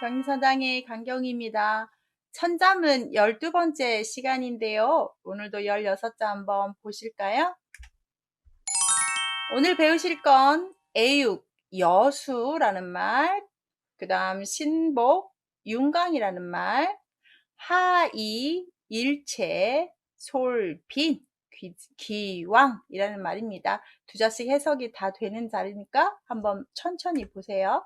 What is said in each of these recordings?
경리선장의 강경입니다. 천잠은 12번째 시간인데요. 오늘도 16자 한번 보실까요? 오늘 배우실 건 애육, 여수라는 말, 그 다음 신복, 윤강이라는 말, 하이, 일체, 솔빈, 기, 왕이라는 말입니다. 두 자씩 해석이 다 되는 자리니까 한번 천천히 보세요.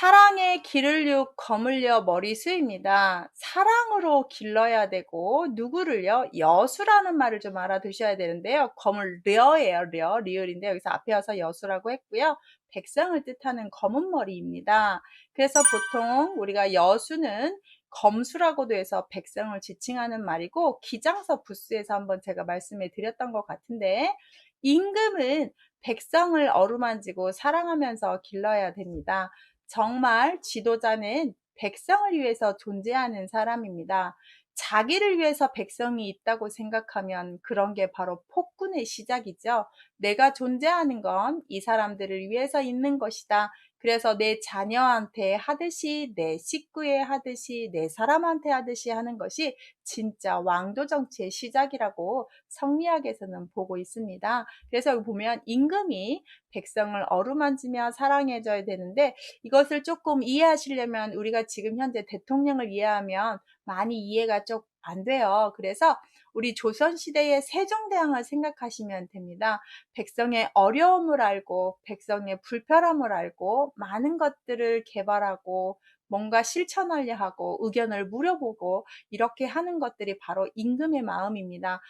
사랑의 기를육 거물려 머리 수입니다. 사랑으로 길러야 되고 누구를요? 여수라는 말을 좀 알아두셔야 되는데요. 거물려예요. 려, 리을인데 여기서 앞에 와서 여수라고 했고요. 백성을 뜻하는 검은 머리입니다. 그래서 보통 우리가 여수는 검수라고도 해서 백성을 지칭하는 말이고 기장서 부스에서 한번 제가 말씀해 드렸던 것 같은데 임금은 백성을 어루만지고 사랑하면서 길러야 됩니다. 정말 지도자는 백성을 위해서 존재하는 사람입니다. 자기를 위해서 백성이 있다고 생각하면 그런 게 바로 폭군의 시작이죠. 내가 존재하는 건 이 사람들을 위해서 있는 것이다. 그래서 내 자녀한테 하듯이 내 식구에 하듯이 내 사람한테 하듯이 하는 것이 진짜 왕도 정치의 시작이라고 성리학에서는 보고 있습니다. 그래서 여기 보면 임금이 백성을 어루만지며 사랑해줘야 되는데 이것을 조금 이해하시려면 우리가 지금 현재 대통령을 이해하면 많이 이해가 좀 안 돼요. 그래서 우리 조선시대의 세종대왕을 생각하시면 됩니다. 백성의 어려움을 알고 백성의 불편함을 알고 많은 것들을 개발하고 뭔가 실천하려 하고 의견을 물어보고 이렇게 하는 것들이 바로 임금의 마음입니다.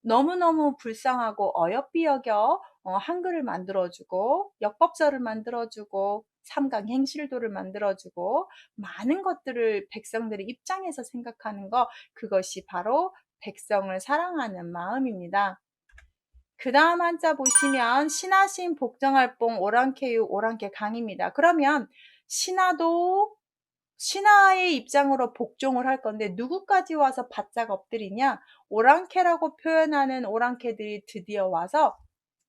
너무너무 불쌍하고 어여삐 여겨 어, 한글을 만들어주고 역법서를 만들어주고 삼강 행실도를 만들어주고 많은 것들을 백성들의 입장에서 생각하는 것 그것이 바로 백성을 사랑하는 마음입니다. 그 다음 한자 보시면 신하신 복정할뽕 오랑캐유 오랑캐 강입니다. 그러면 신하도 신하의 입장으로 복종을 할 건데 누구까지 와서 바짝 엎드리냐? 오랑캐라고 표현하는 오랑캐들이 드디어 와서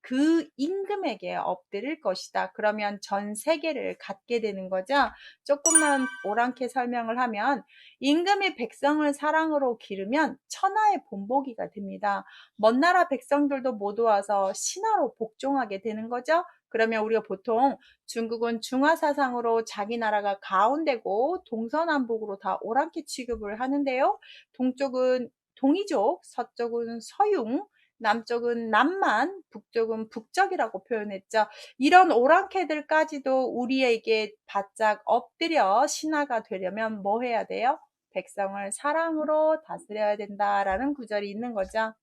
그 임금에게 엎드릴 것이다. 그러면 전 세계를 갖게 되는 거죠. 조금만 오랑캐 설명을 하면 임금이 백성을 사랑으로 기르면 천하의 본보기가 됩니다. 먼 나라 백성들도 모두 와서 신하로 복종하게 되는 거죠. 그러면 우리가 보통 중국은 중화 사상으로 자기 나라가 가운데고 동서남북으로 다 오랑캐 취급을 하는데요. 동쪽은 동이족, 서쪽은 서융, 남쪽은 남만, 북쪽은 북적이라고 표현했죠. 이런 오랑캐들까지도 우리에게 바짝 엎드려 신하가 되려면 뭐 해야 돼요? 백성을 사랑으로 다스려야 된다라는 구절이 있는 거죠.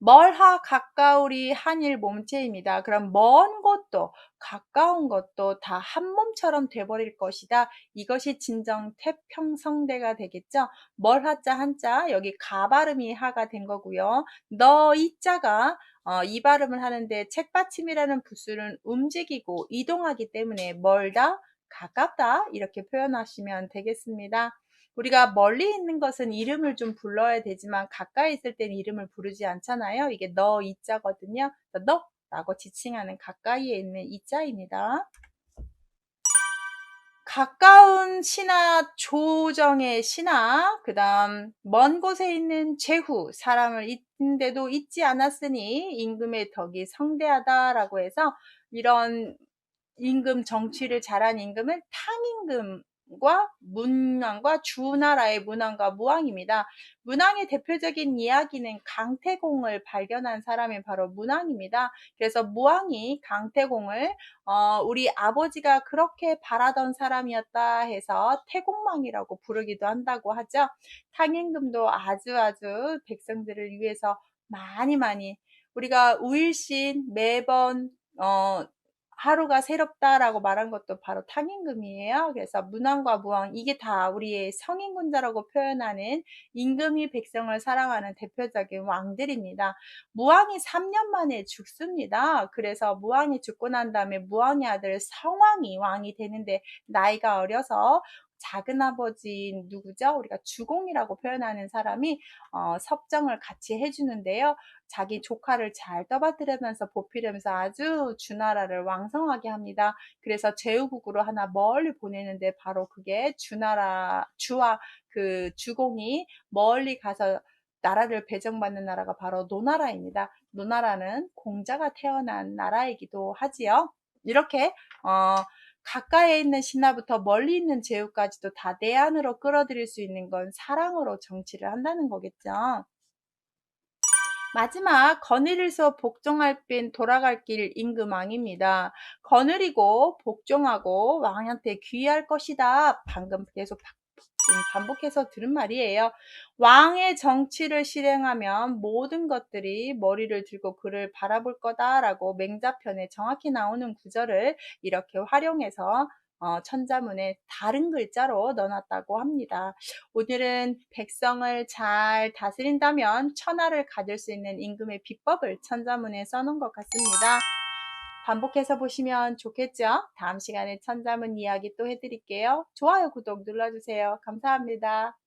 멀하 가까우리 한일 몸체입니다. 그럼 먼 곳도 가까운 것도 다 한 몸처럼 돼버릴 것이다. 이것이 진정 태평성대가 되겠죠. 멀하자 한자 여기 가 발음이 하가 된 거고요. 너 이자가 어, 이 발음을 하는데 책받침이라는 부수는 움직이고 이동하기 때문에 멀다, 가깝다 이렇게 표현하시면 되겠습니다. 우리가 멀리 있는 것은 이름을 좀 불러야 되지만 가까이 있을 때는 이름을 부르지 않잖아요. 이게 너 이자거든요. 너 라고 지칭하는 가까이에 있는 이자입니다. 가까운 신하 조정의 신하 그 다음 먼 곳에 있는 제후 사람을 있는데도 잊지 않았으니 임금의 덕이 성대하다라고 해서 이런 임금 정치를 잘한 임금을 탕임금 과 문왕과 주나라의 문왕과 무왕입니다. 문왕의 대표적인 이야기는 강태공을 발견한 사람이 바로 문왕입니다. 그래서 무왕이 강태공을 어, 우리 아버지가 그렇게 바라던 사람이었다 해서 태공망이라고 부르기도 한다고 하죠. 탕임금도 아주 아주 백성들을 위해서 많이 많이 우리가 우일신 매번 어, 하루가 새롭다라고 말한 것도 바로 탕임금이에요. 그래서 문왕과 무왕 이게 다 우리의 성인군자라고 표현하는 임금이 백성을 사랑하는 대표적인 왕들입니다. 무왕이 3년 만에 죽습니다. 그래서 무왕이 죽고 난 다음에 무왕의 아들 성왕이 왕이 되는데 나이가 어려서 작은아버지인 누구죠? 우리가 주공이라고 표현하는 사람이 어, 섭정을 같이 해주는데요. 자기 조카를 잘 떠받들면서 보필하면서 아주 주나라를 왕성하게 합니다. 그래서 제후국으로 하나 멀리 보내는데 바로 그게 주나라 주와 그 주공이 멀리 가서 나라를 배정받는 나라가 바로 노나라입니다. 노나라는 공자가 태어난 나라이기도 하지요. 이렇게 어, 가까이에 있는 신하부터 멀리 있는 제후까지도 다 내 안으로 끌어들일 수 있는 건 사랑으로 정치를 한다는 거겠죠. 마지막 거느릴서 복종할 빈 돌아갈 길 임금왕입니다. 거느리고 복종하고 왕한테 귀할 것이다. 방금 계속 반복해서 들은 말이에요. 왕의 정치를 실행하면 모든 것들이 머리를 들고 그를 바라볼 거다라고 맹자편에 정확히 나오는 구절을 이렇게 활용해서 어, 천자문에 다른 글자로 넣어놨다고 합니다. 오늘은 백성을 잘 다스린다면 천하를 가질 수 있는 임금의 비법을 천자문에 써놓은 것 같습니다. 반복해서 보시면 좋겠죠? 다음 시간에 천자문 이야기 또 해드릴게요. 좋아요, 구독 눌러주세요. 감사합니다.